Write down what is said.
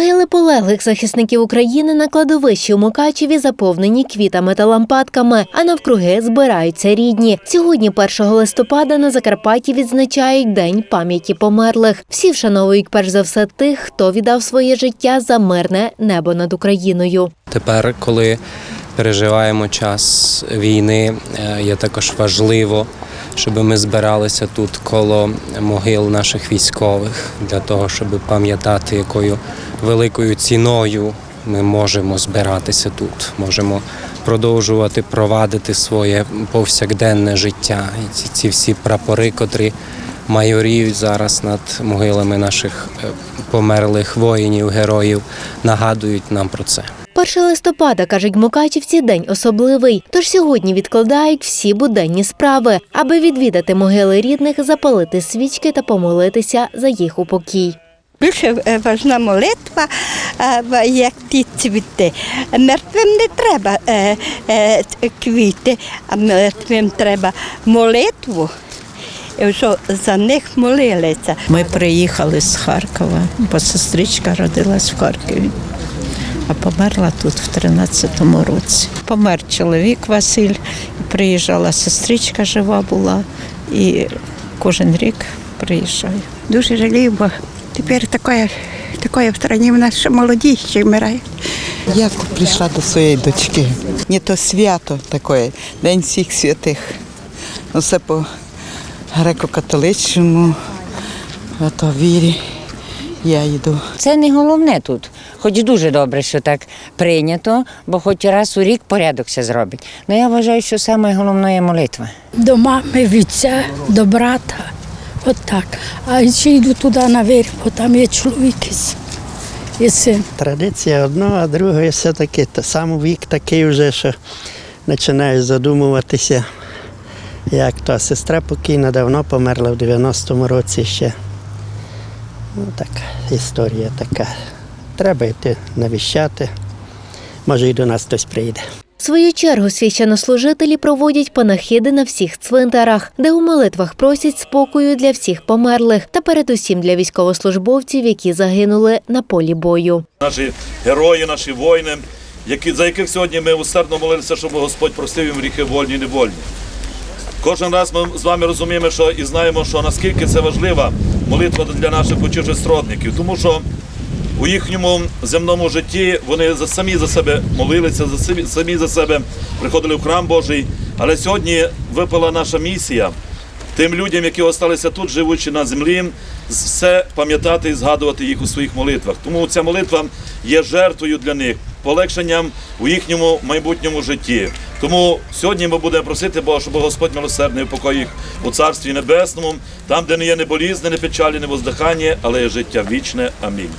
Могили полеглих захисників України на кладовищі у Мукачеві заповнені квітами та лампадками, а навкруги збираються рідні. Сьогодні, 1 листопада, на Закарпатті відзначають День пам'яті померлих. Всі вшановують перш за все тих, хто віддав своє життя за мирне небо над Україною. Тепер, коли переживаємо час війни, е, є також важливо, щоб ми збиралися тут коло могил наших військових для того, щоб пам'ятати, якою великою ціною ми можемо збиратися тут, можемо продовжувати провадити своє повсякденне життя. І ці, ці всі прапори, котрі майоріють зараз над могилами наших е, померлих воїнів, героїв, нагадують нам про це. 1 листопада, кажуть мукачівці, день особливий. Тож сьогодні відкладають всі буденні справи, аби відвідати могили рідних, запалити свічки та помолитися за їх упокій. Більше е, важна молитва, е, як ті цвіти. Мертвим не треба квіти, а мертвим треба молитву, що за них молилися. Ми приїхали з Харкова, бо сестричка родилась в Харкові, а померла тут в 13-му році. Помер чоловік Василь, приїжджала сестричка жива була, і кожен рік приїжджаю. Дуже жалію, бо тепер таке, таке в стороні в нас що молоді ще вмирають. Я прийшла до своєї дочки. Не то свято таке, День всіх святих. Ну, Все по греко-католичному, то вірі. Я йду. Це не головне тут. Хоч дуже добре, що так прийнято, бо хоч раз у рік порядок все зробить. Ну я вважаю, що саме головне є молитва. до мами, вітця, до брата. От так. А ще йду туди наверх, бо там є чоловік і син. Традиція одно, а друге все-таки та сам вік такий вже, що починаєш задумуватися, як то сестра покійна давно померла в 90-му році ще. Ну, так, історія така. Треба йти навіщати. Може, і до нас хтось прийде. В свою чергу священнослужителі проводять панахиди на всіх цвинтарах, де у молитвах просять спокою для всіх померлих та передусім для військовослужбовців, які загинули на полі бою. наші герої, наші воїни, які, за яких сьогодні ми усердно молилися, щоб Господь простив їм гріхи вольні і невольні. Кожен раз ми з вами розуміємо, що і знаємо, що наскільки це важлива молитва для наших почужих сродників, тому що у їхньому земному житті вони за самі за себе молилися, за самі за себе приходили в храм Божий. Але сьогодні випала наша місія тим людям, які залишилися тут, живучи на землі, все пам'ятати і згадувати їх у своїх молитвах. Тому ця молитва є жертвою для них, полегшенням у їхньому майбутньому житті. Тому сьогодні ми будемо просити Бога, щоб Господь милосердний упокоїв їх у Царстві Небесному, там, де не є не болізне, не печалі, не воздихання, але є життя вічне. Амінь.